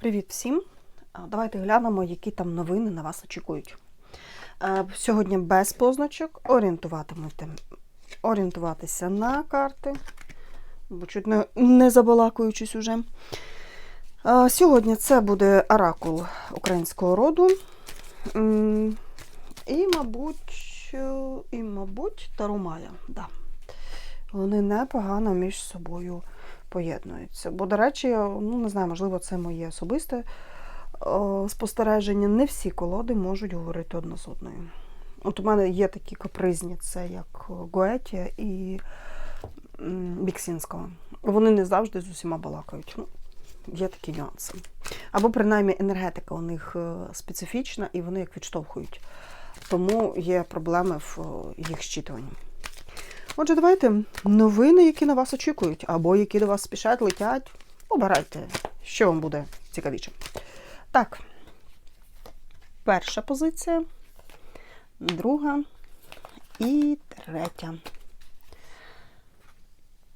Привіт всім! Давайте глянемо, які там новини на вас очікують. Сьогодні без позначок орієнтуватимете, орієнтуватися на карти, бо чуть не, не забалакуючись уже. Сьогодні це буде оракул українського роду. І, мабуть, е, і, мабуть, Тарумая. Да. Вони непогано між собою поєднуються. Бо, до речі, ну не знаю, можливо, це моє особисте спостереження. Не всі колоди можуть говорити одна з одною. От у мене є такі капризні, це як Гоетія і Біксінського. Вони не завжди з усіма балакають. Ну, є такі нюанси. Або принаймні енергетика у них е, специфічна і вони як відштовхують. Тому є проблеми в е, їх щитуванні. Отже, давайте новини, які на вас очікують, або які до вас спішать, летять. Обирайте, що вам буде цікавіше. Так, перша позиція, друга і третя.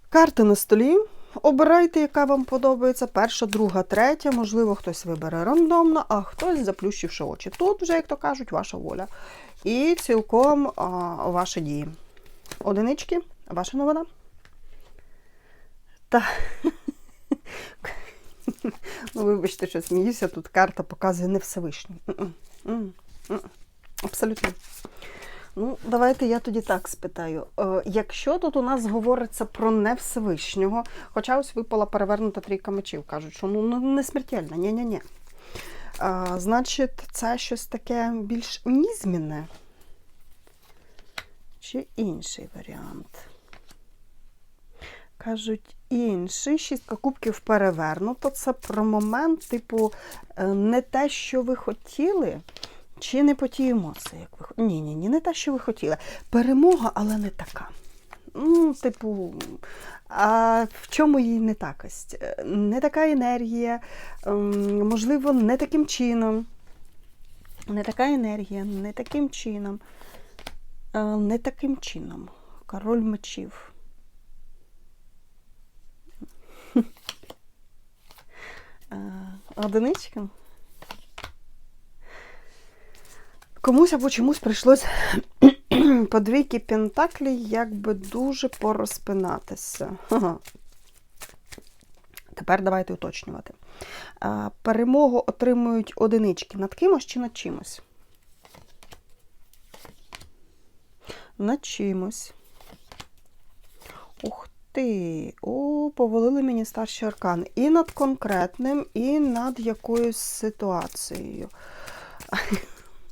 Карти на столі. Обирайте, яка вам подобається. Перша, друга, третя. Можливо, хтось вибере рандомно, а хтось заплющивши очі. Тут вже, як то кажуть, ваша воля. І цілком а, ваші дії. Одинички, ваша новина? Та. Ну, вибачте, що сміюся, тут карта показує не Всевишній. Абсолютно. Ну, давайте я тоді так спитаю. Е, якщо тут у нас говориться про не Всевишнього, хоча ось випала перевернута трійка мечів, кажуть, що ну, ну не смертельна, ні-ні-ні. Значить, це щось таке більш нізмінне. Чи інший варіант? Кажуть, інший. Шістка кубків перевернуто. Це про момент, типу, е, не те, що ви хотіли, чи не по тій емоції, як ви хотіли. Ні, ні, ні, не те, що ви хотіли. Перемога, але не така. Ну, типу, а в чому її не такость? Е, Не така енергія, ем, можливо, не таким чином. Не така енергія, не таким чином. Е, Не таким чином. Король мечів. Е, Одиничка. Комусь або чомусь прийшлось по двійки пентаклі якби дуже порозпинатися. Тепер давайте уточнювати. Е, Перемогу отримують одинички над кимось чи над чимось? Над чимось. Ух ти! О, повалили мені старші аркани. І над конкретним, і над якоюсь ситуацією.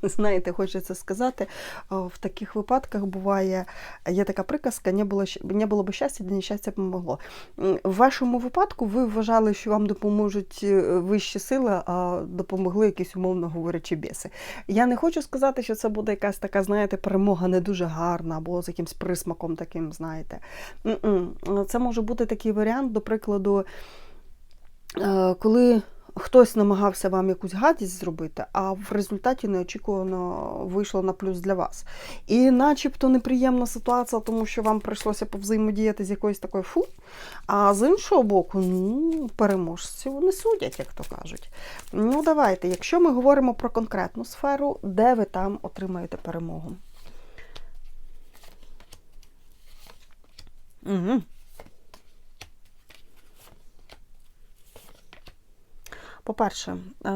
Знаєте, хочеться сказати, в таких випадках буває, є така приказка, не було, не було б щастя, де нещастя помогло. В вашому випадку ви вважали, що вам допоможуть е, вищі сили, а допомогли якісь, умовно говорячи, біси. Я не хочу сказати, що це буде якась така, знаєте, перемога не дуже гарна, або з якимсь присмаком таким, знаєте. Це може бути такий варіант, до прикладу, е, коли хтось намагався вам якусь гадість зробити, а в результаті неочікувано вийшло на плюс для вас. І начебто неприємна ситуація, тому що вам прийшлося повзаємодіяти з якоюсь такою фу. А з іншого боку, ну, переможці вони судять, як то кажуть. Ну, давайте, якщо ми говоримо про конкретну сферу, де ви там отримаєте перемогу? Угу. По-перше, е,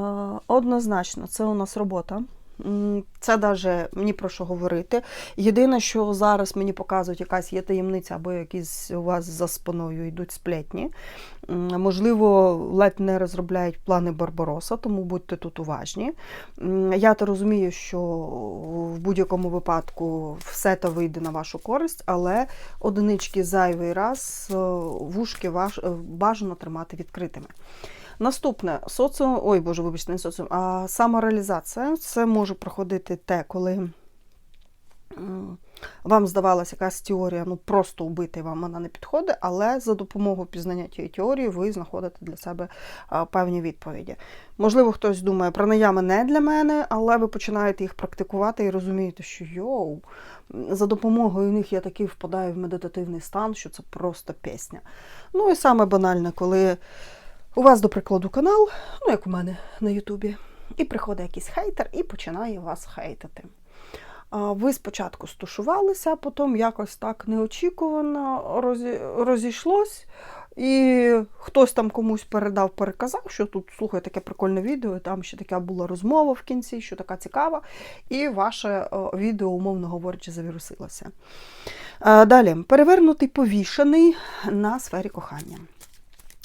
однозначно, це у нас робота. Це навіть ні про що говорити. Єдине, що зараз мені показують, якась є таємниця, або якісь у вас за спиною йдуть сплетні. Можливо, ледь не розробляють плани Барбароса, тому будьте тут уважні. Я то розумію, що в будь-якому випадку все то вийде на вашу користь, але одинички зайвий раз е, вушки е, бажано тримати відкритими. Наступне соціум, ой, боже, вибачте, не соціум, а самореалізація. Це може проходити те, коли вам здавалася якась теорія, ну просто вбити вам вона не підходить, але за допомогою пізнання тієї теорії ви знаходите для себе певні відповіді. Можливо, хтось думає, пранаями не для мене, але ви починаєте їх практикувати і розумієте, що йоу, за допомогою них я такий впадаю в медитативний стан, що це просто пісня. Ну і саме банальне, коли у вас, до прикладу, канал, ну як у мене на Ютубі, і приходить якийсь хейтер і починає вас хейтити. Ви спочатку стушувалися, а потім якось так неочікувано розі- розійшлось. І хтось там комусь передав, переказав, що тут слухай таке прикольне відео, там ще така була розмова в кінці, що така цікава, і ваше відео, умовно говорячи, завірусилося. Далі, перевернутий повішений на сфері кохання.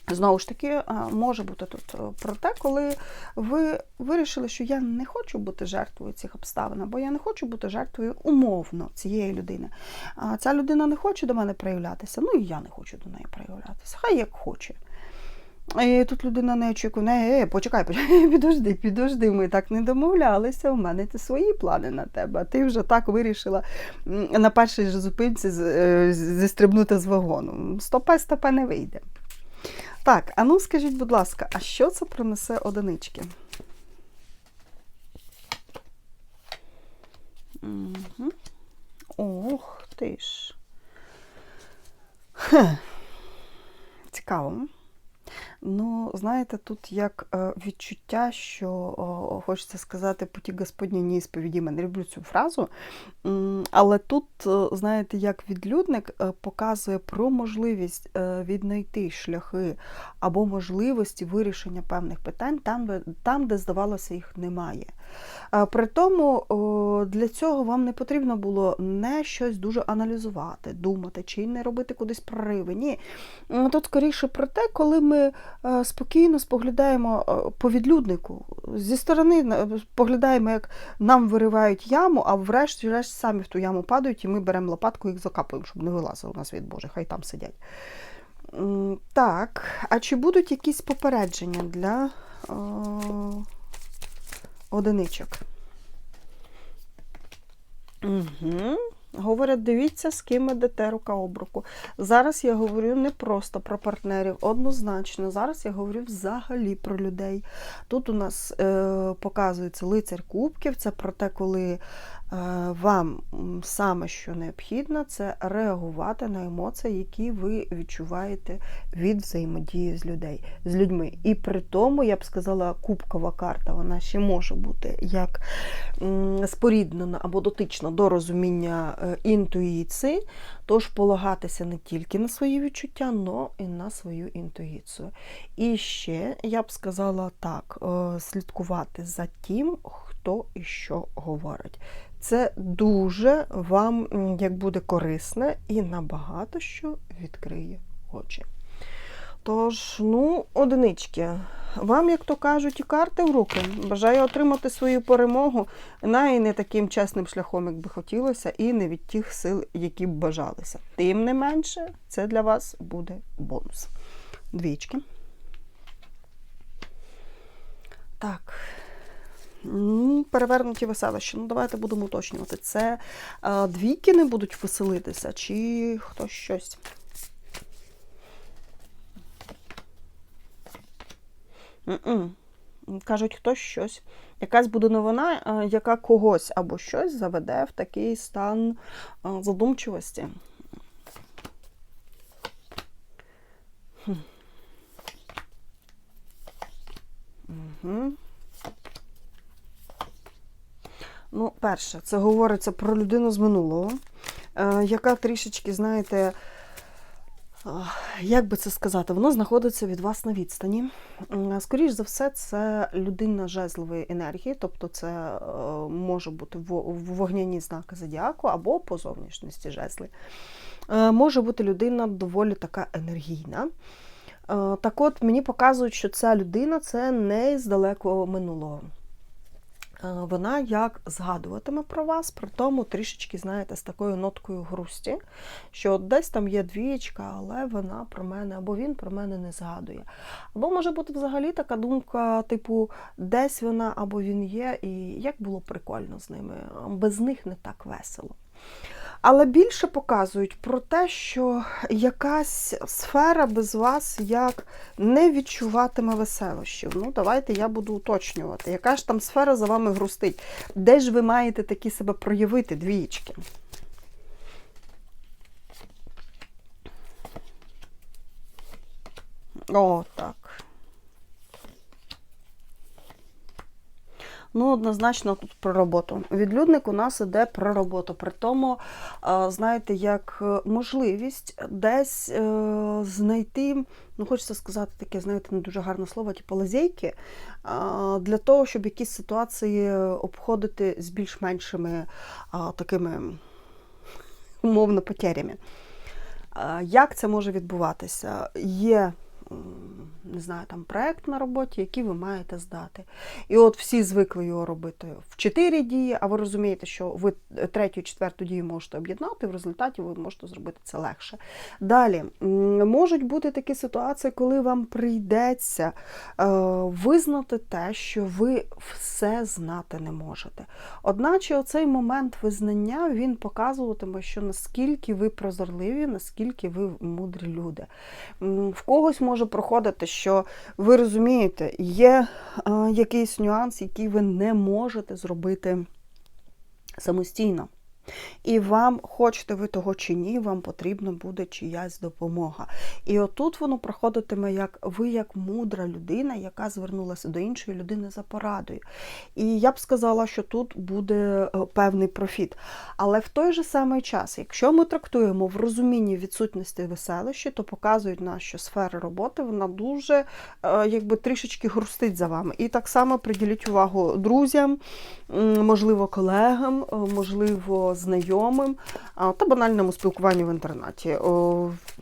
Знову ж таки, може бути тут е, про те, коли ви вирішили, що я не хочу бути жертвою цих обставин, або я не хочу бути жертвою умовно цієї людини. А ця людина не хоче до мене проявлятися, ну і я не хочу до неї проявлятися. Хай як хоче. І тут людина не очікує, не, е, почекай, почекай, підожди, підожди, ми так не домовлялися, у мене ти свої плани на тебе, а ти вже так вирішила на першій же зупинці е, зістрибнути з вагону. Стопе, стопе не вийде. Так, а ну скажіть, будь ласка, а що це принесе одинички? Угу. Ох ти ж. Хе. Цікаво. Ну, знаєте, тут як е, відчуття, що хочеться сказати путі Господні ні сповіді. Не люблю цю фразу. Але тут, е, знаєте, як відлюдник е, показує про можливість віднайти шляхи або можливості вирішення певних питань там, там де здавалося, їх немає. При тому для цього вам не потрібно було не щось дуже аналізувати, думати чи не робити кудись прориви. Ні. Тут скоріше про те, коли ми е, спокійно споглядаємо е, по відлюднику. Зі сторони е, поглядаємо, як нам виривають яму, а врешті-решт самі в ту яму падають, і ми беремо лопатку і їх закапуємо, щоб не вилазили на світ Божий, хай там сидять. Так, а чи будуть якісь попередження для одиничок? Угу. Говорять, дивіться, з ким ідете рука об руку. Зараз я говорю не просто про партнерів, однозначно. Зараз я говорю взагалі про людей. Тут у нас е, показується лицар кубків. Це про те, коли вам саме що необхідно, це реагувати на емоції, які ви відчуваєте від взаємодії з людей, з людьми. І при тому, я б сказала, кубкова карта, вона ще може бути як споріднена або дотична до розуміння е, інтуїції, тож полагатися не тільки на свої відчуття, але і на свою інтуїцію. І ще я б сказала так: е, слідкувати за тим, хто і що говорить. Це дуже вам як буде корисне і набагато що відкриє очі. Тож, ну, одинички. Вам, як то кажуть, і карти в руки. Бажаю отримати свою перемогу, на і не таким чесним шляхом, як би хотілося, і не від тих сил, які б бажалися. Тим не менше, це для вас буде бонус. Двічки. Так. Ну, перевернуті веселища. Ну, давайте будемо уточнювати. Це е, двійки не будуть веселитися, чи хтось щось. М-м. Кажуть, хтось щось. Якась буде новина, е, яка когось або щось заведе в такий стан е, задумчивості. Угу. Ну, перше, це говориться про людину з минулого, е, яка трішечки, знаєте, е, як би це сказати, вона знаходиться від вас на відстані. М, Скоріш за все, це людина жезлової енергії, тобто це е, може бути во- вогняні знаки зодіаку або по зовнішності жезли. Може бути людина доволі така енергійна. Так от мені показують, що ця людина це не з далекого минулого. Е, Вона як згадуватиме про вас, при тому трішечки, знаєте, з такою ноткою грусті, що десь там є двієчка, але вона про мене, або він про мене не згадує. Або може бути взагалі така думка, типу, десь вона або він є, і як було прикольно з ними, без них не так весело. Але більше показують про те, що якась сфера без вас як не відчуватиме веселощів. Ну, давайте я буду уточнювати. Яка ж там сфера за вами грустить? Де ж ви маєте такі себе проявити, двієчки? О, так. Ну, однозначно тут про роботу. Відлюдник у нас іде про роботу. При тому, знаєте, як е, можливість десь е, знайти, ну хочеться сказати таке, знаєте, не дуже гарне слово, типу лазейки, для того, щоб якісь ситуації обходити з більш-меншими такими умовно потерями. Як це може відбуватися? Є не знаю, там проект на роботі, який ви маєте здати. І от всі звикли його робити в чотири дії, а ви розумієте, що ви третю, четверту дію можете об'єднати, в результаті ви можете зробити це легше. Далі можуть бути такі ситуації, коли вам прийдеться е, визнати те, що ви все знати не можете. Одначе оцей момент визнання він показуватиме, що наскільки ви прозорливі, наскільки ви мудрі люди. В когось може проходити, що ви розумієте, є е, якийсь нюанс, який ви не можете зробити самостійно. І вам, хочете ви того чи ні, вам потрібна буде чиясь допомога. І отут воно проходитиме, як ви, як мудра людина, яка звернулася до іншої людини за порадою. І я б сказала, що тут буде е, певний профіт. Але в той же самий час, якщо ми трактуємо в розумінні відсутності веселищі, то показують нас, що сфера роботи вона дуже е, якби трішечки грустить за вами. І так само приділіть увагу друзям, можливо, колегам, е, можливо, знайомим та банальному спілкуванню в інтернеті.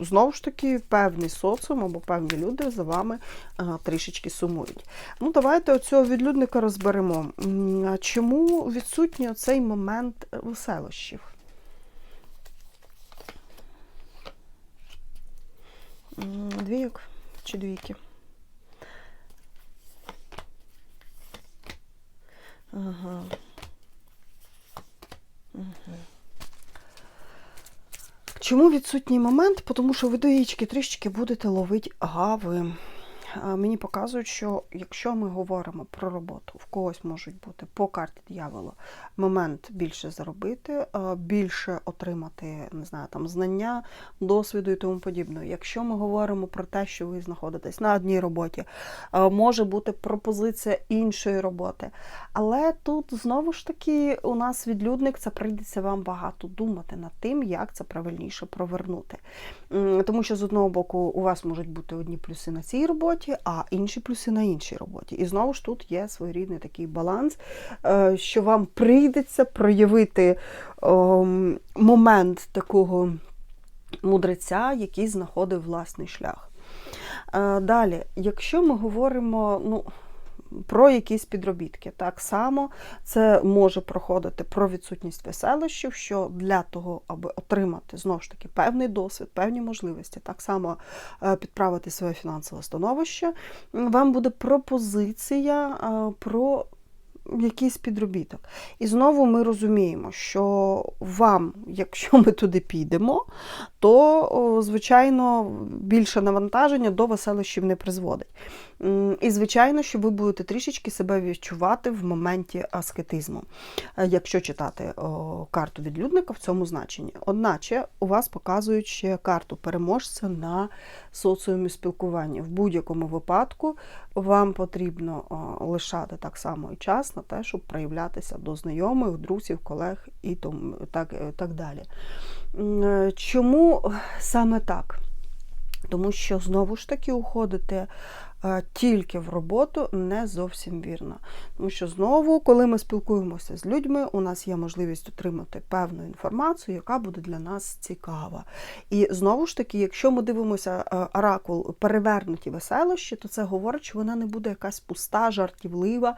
Знову ж таки, певний соціум або певні люди за вами трішечки сумують. Ну, давайте оцього відлюдника розберемо. Чому відсутній оцей момент веселощів? М, Двійок чи двійки? Ага. Чому відсутній момент? Тому що ви до яєчки трішечки будете ловити гави. Мені показують, що якщо ми говоримо про роботу, в когось можуть бути по карті дьявола момент більше заробити, більше отримати не знаю, там, знання, досвіду і тому подібне. Якщо ми говоримо про те, що ви знаходитесь на одній роботі, може бути пропозиція іншої роботи. Але тут знову ж таки у нас відлюдник, це прийдеться вам багато думати над тим, як це правильніше провернути. Тому що з одного боку у вас можуть бути одні плюси на цій роботі, а інші плюси на іншій роботі. І знову ж тут є своєрідний такий баланс, е, що вам прийдеться проявити ем, момент такого мудреця, який знаходив власний шлях. Е, Далі, якщо ми говоримо, ну. Про якісь підробітки. Так само це може проходити про відсутність веселищів, що для того, аби отримати знову ж таки певний досвід, певні можливості, так само е, підправити своє фінансове становище, вам буде пропозиція е, про якийсь підробіток. І знову ми розуміємо, що вам, якщо ми туди підемо, то, звичайно, більше навантаження до веселищів не призводить. І, звичайно, що ви будете трішечки себе відчувати в моменті аскетизму, е, якщо читати карту відлюдника в цьому значенні. Одначе у вас показують ще карту переможця на соціумі спілкування. В будь-якому випадку вам потрібно лишати так само і час на те, щоб проявлятися до знайомих, друзів, колег і тому так, так далі. Е, Чому саме так? Тому що знову ж таки уходите тільки в роботу не зовсім вірно. Тому що знову, коли ми спілкуємося з людьми, у нас є можливість отримати певну інформацію, яка буде для нас цікава. І знову ж таки, якщо ми дивимося е, оракул перевернуті веселощі, то це говорить, що вона не буде якась пуста, жартівлива,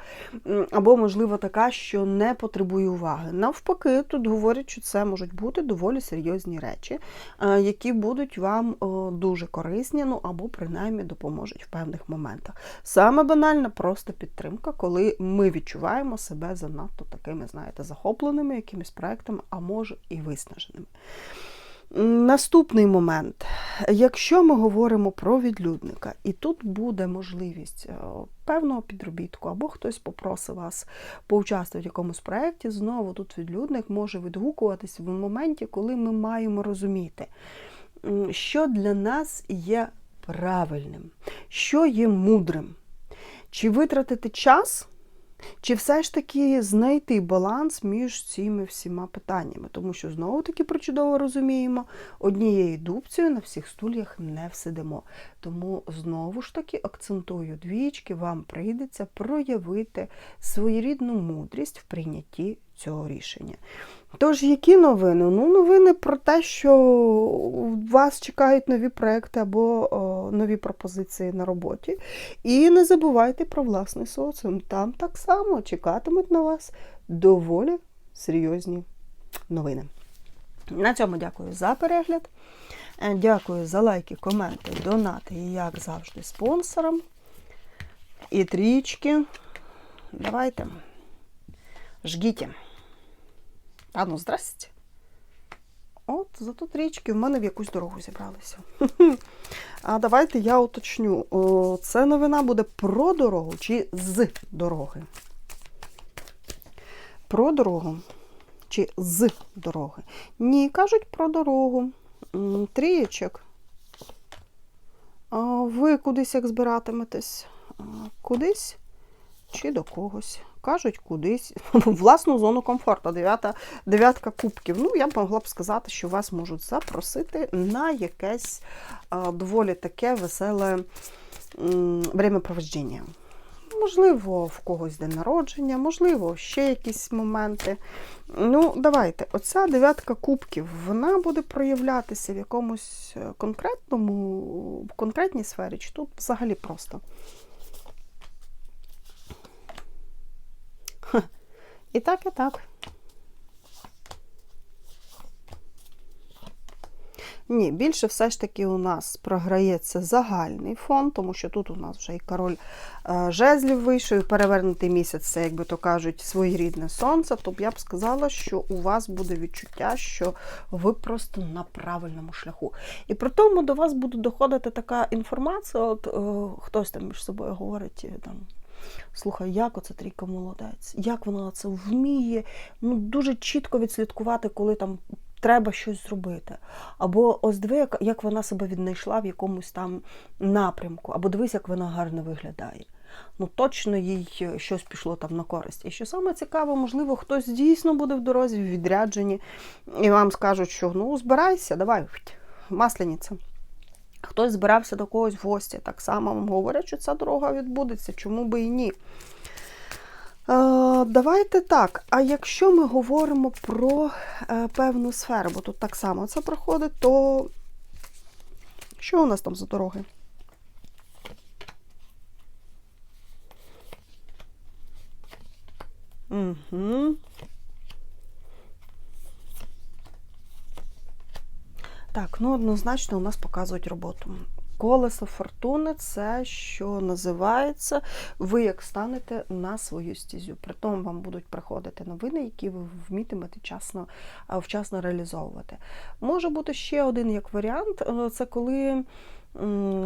або, можливо, така, що не потребує уваги. Навпаки, тут говорять, що це можуть бути доволі серйозні речі, е, які будуть вам дуже корисні, ну або принаймні допоможуть в певних моментах. Саме банальна просто підтримка, коли ми відчуваємо себе занадто такими, знаєте, захопленими якимись проектами, а може і виснаженими. Наступний момент. Якщо ми говоримо про відлюдника, і тут буде можливість е, певного підробітку, або хтось попросить вас поучаствувати в якомусь проєкті, знову тут відлюдник може відгукуватись в моменті, коли ми маємо розуміти, що для нас є правильним, що є мудрим. Чи витратити час Чи все ж таки знайти баланс між цими всіма питаннями? Тому що знову таки причудово розуміємо, однією дубцею на всіх стульях не всидимо. Тому знову ж таки акцентую двічки, вам прийдеться проявити своєрідну мудрість в прийнятті цього рішення. Тож, які новини? Ну, новини про те, що вас чекають нові проекти або о, нові пропозиції на роботі. І не забувайте про власний соціум. Там так само чекатимуть на вас доволі серйозні новини. На цьому дякую за перегляд. Е, Дякую за лайки, коменти, донати і, як завжди, спонсорам. І трічки. Давайте. Жгіть. А ну, здрасте. От, зато трічки в мене в якусь дорогу зібралися. А давайте я уточню. Це новина буде про дорогу чи з дороги? Про дорогу чи з дороги? Ні, кажуть про дорогу. Трієчок. Ви кудись як збиратиметесь? Кудись чи до когось? Кажуть, кудись. Власну зону комфорту. Дев'ята, дев'ятка кубків. Ну, я б могла б сказати, що вас можуть запросити на якесь а, доволі таке веселе времяпроводження. Можливо, в когось день народження, можливо, ще якісь моменти. Ну, давайте, оця дев'ятка кубків, вона буде проявлятися в якомусь е, конкретному, в конкретній сфері, чи тут взагалі просто. І так, і так. Ні, більше все ж таки у нас програється загальний фон, тому що тут у нас вже і король е, жезлів вийшов, і перевернутий місяць, це, як би то кажуть, своєрідне сонце. Тобто я б сказала, що у вас буде відчуття, що ви просто на правильному шляху. І при тому до вас буде доходити така інформація, от е, хтось там між собою говорить е, там. Слухай, як оце трійка молодець, як вона це вміє ну, дуже чітко відслідкувати, коли там треба щось зробити. Або ось диви, як, вона себе віднайшла в якомусь там напрямку, або дивись, як вона гарно виглядає. Ну, точно їй щось пішло там на користь. І що саме цікаво, можливо, хтось дійсно буде в дорозі, в відрядженні, і вам скажуть, що ну, збирайся, давай, масляниця. Хтось збирався до когось в гості. Так само вам говорять, що ця дорога відбудеться, чому би і ні. Е, давайте так. А якщо ми говоримо про е, певну сферу, бо тут так само це проходить, то що у нас там за дороги? Угу. Так, ну однозначно у нас показують роботу. Колесо фортуни це що називається, ви як станете на свою стізю. Притом вам будуть приходити новини, які ви вмітимете вчасно, вчасно реалізовувати. Може бути ще один як варіант, е, це коли.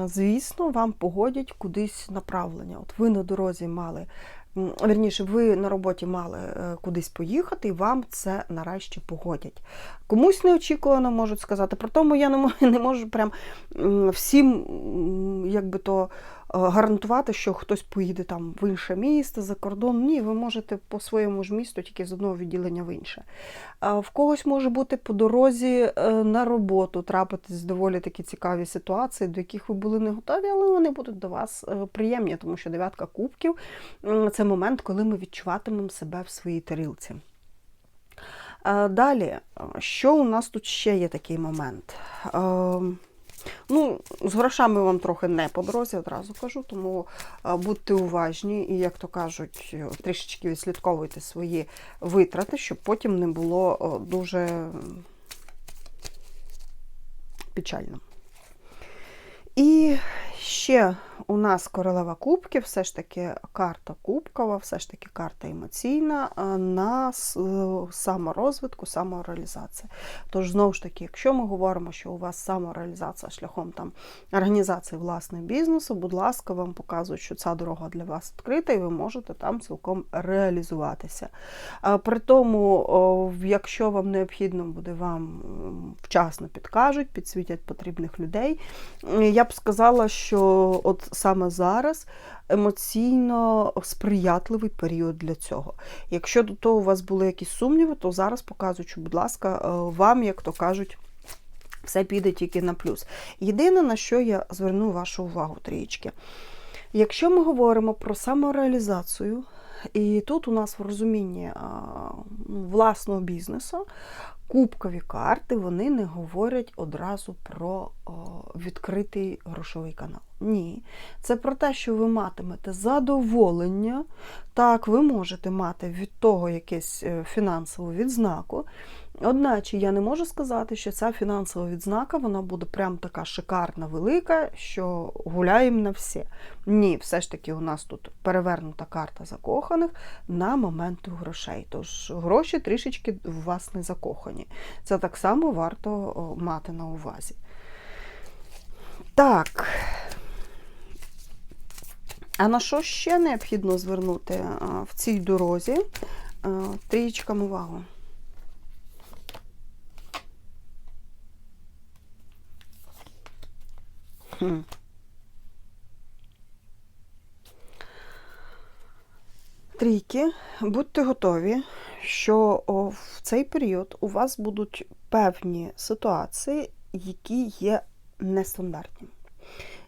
Звісно, вам погодять кудись направлення. От ви на дорозі мали, вірніше, ви на роботі мали е, кудись поїхати, і вам це нарешті погодять. Комусь неочікувано можуть сказати. При тому я не можу, прям всім як би то гарантувати, що хтось поїде там в інше місто за кордон. Ні, ви можете по своєму ж місту тільки з одного відділення в інше. В когось може бути по дорозі е, на роботу трапитись доволі такі цікаві ситуації, до яких ви були не готові, але вони будуть до вас е, приємні, тому що дев'ятка кубків це момент, коли ми відчуватимемо себе в своїй тарілці. Е, Далі, е, що у нас тут ще є такий момент? Ну, з грошами вам трохи не по дорозі, одразу кажу, тому е, будьте уважні і, як то кажуть, е, трішечки відслідковуйте свої витрати, щоб потім не було е, дуже печально. І ще у нас королева кубків, все ж таки карта кубкова, все ж таки карта емоційна е, на е, саморозвитку, самореалізації. Тож, знову ж таки, якщо ми говоримо, що у вас самореалізація шляхом там організації власного бізнесу, будь ласка, вам показують, що ця дорога для вас відкрита, і ви можете там цілком реалізуватися. При тому, якщо вам необхідно буде, вам вчасно підкажуть, підсвітять потрібних людей. Я б сказала, що що саме зараз емоційно сприятливий період для цього. Якщо до того у вас були якісь сумніви, то зараз показуючи, будь ласка, е, вам, як то кажуть, все піде тільки на плюс. Єдине, на що я зверну вашу увагу трієчки. Якщо ми говоримо про самореалізацію, і тут у нас в розумінні ну, власного бізнесу, кубкові карти вони не говорять одразу про відкритий грошовий канал. Ні. Це про те, що ви матимете задоволення. Так, ви можете мати від того якесь е, фінансову відзнаку. Одначе я не можу сказати, що ця фінансова відзнака вона буде прям така шикарна, велика, що гуляємо на всі. Ні, все ж таки у нас тут перевернута карта закоханих на момент грошей. Тож гроші трішечки у вас не закохані. Це так само варто мати на увазі. Так. А на що ще необхідно звернути в цій дорозі? Трієчкам увагу. Трійки, будьте готові, що в цей період у вас будуть певні ситуації, які є нестандартні,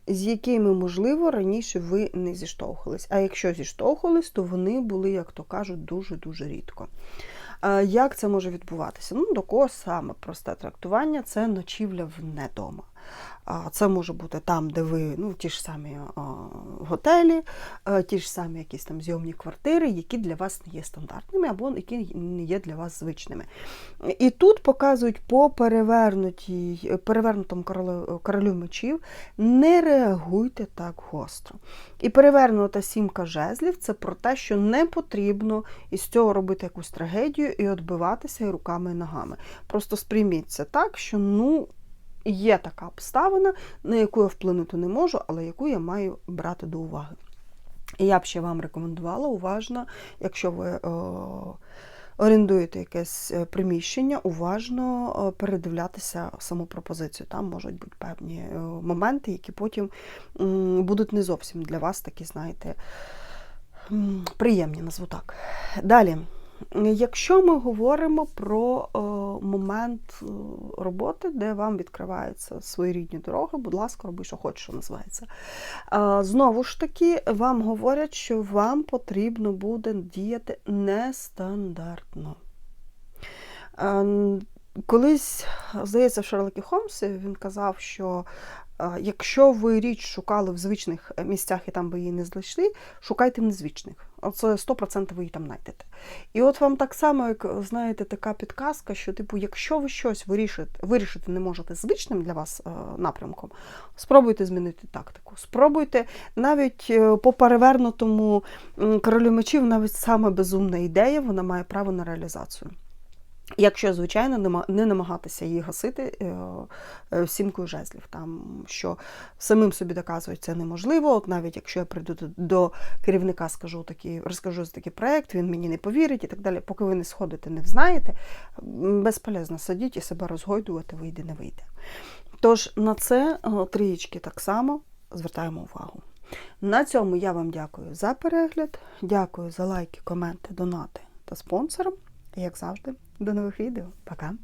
з якими, можливо, раніше ви не зіштовхувались. А якщо зіштовхувались, то вони були, як то кажуть, дуже-дуже рідко. Як це може відбуватися? Ну, до кого саме просте трактування це ночівля вне дома. Це може бути там, де ви ну, ті ж самі готелі, ті ж самі якісь там зйомні квартири, які для вас не є стандартними або які не є для вас звичними. І тут показують по перевернутому королю, королю мечів, не реагуйте так гостро. І перевернута сімка жезлів це про те, що не потрібно із цього робити якусь трагедію і відбиватися руками і ногами. Просто сприйміть це так, що ну. Є така обставина, на яку я вплинути не можу, але яку я маю брати до уваги. І я б ще вам рекомендувала уважно, якщо ви е, орендуєте якесь е, приміщення, уважно е, передивлятися саму пропозицію. Там можуть бути певні моменти, які потім будуть не зовсім для вас такі, знаєте, приємні, назву так. Далі. Якщо ми говоримо про е, момент е, роботи, де вам відкриваються свої рідні дороги, будь ласка, роби, що хочеш, що називається. Е, знову ж таки, вам говорять, що вам потрібно буде діяти нестандартно. Е, Колись, здається, в Шерлокі Холмсі він казав, що якщо ви річ шукали в звичних місцях і там ви її не знайшли, шукайте в незвичних. Оце 100% ви її там знайдете. І от вам так само, як знаєте, така підказка, що, типу, якщо ви щось вирішите, вирішити не можете звичним для вас е, напрямком, спробуйте змінити тактику. Спробуйте навіть е, по перевернутому королю мечів, навіть саме безумна ідея, вона має право на реалізацію. Якщо, звичайно, не намагатися її гасити е, е, сімкою жезлів, там що самим собі доказують це неможливо. От навіть якщо я прийду до, керівника, скажу такий, розкажу за такий проект, він мені не повірить і так далі. Поки ви не сходите, не взнаєте, м, безполезно сидіть і себе розгойдувати, вийде, не вийде. Тож на це е, трієчки так само звертаємо увагу. На цьому я вам дякую за перегляд, дякую за лайки, коменти, донати та спонсорам. Як завжди, до нових відео. Пока!